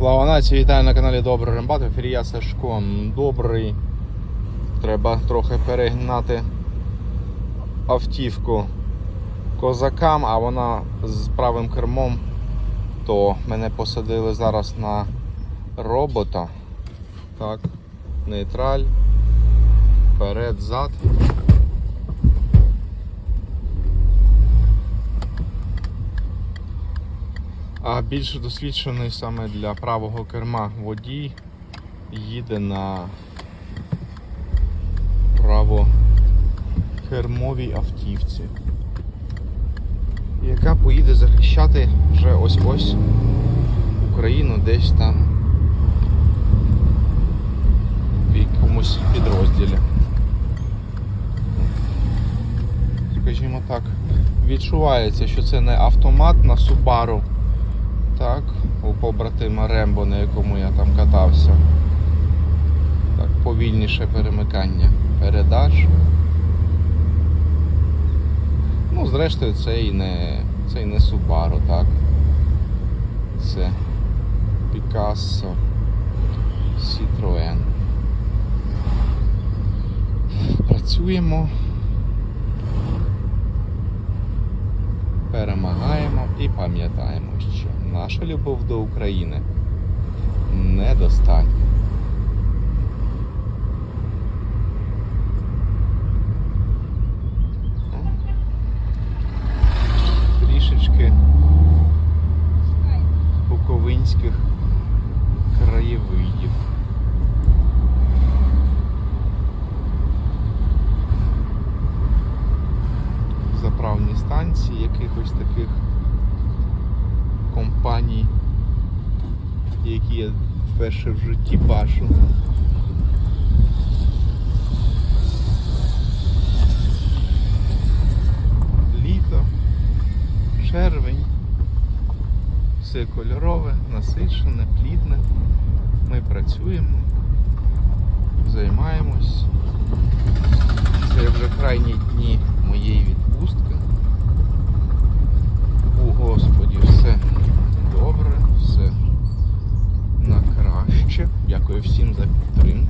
Слава нації, вітаю на каналі Добрий Рембат. В ефірі я Сашко. Добрий. Треба трохи перегнати автівку козакам, а вона з правим кермом. То мене посадили зараз на робота. Так, нейтраль. Вперед, зад. А більш досвідчений саме для правого керма водій їде на правокермовій автівці, яка поїде захищати вже ось-ось Україну десь там в якомусь підрозділі. Скажімо так, відчувається, що це не автомат на Subaru так, у побратима Рембо, на якому я там катався. Так, повільніше перемикання передач. Ну, зрештою, це і не, це і не Subaru, так. Це Picasso Citroën. Працюємо. перемагаємо і пам'ятаємо, що наша любов до України недостатня. Трішечки буковинських краєвидів. заправні станції якихось таких які я вперше в житті бачу. Літо, червень, все кольорове, насичене, плідне. Ми працюємо, займаємось. Це вже крайні дні моєї відпустки.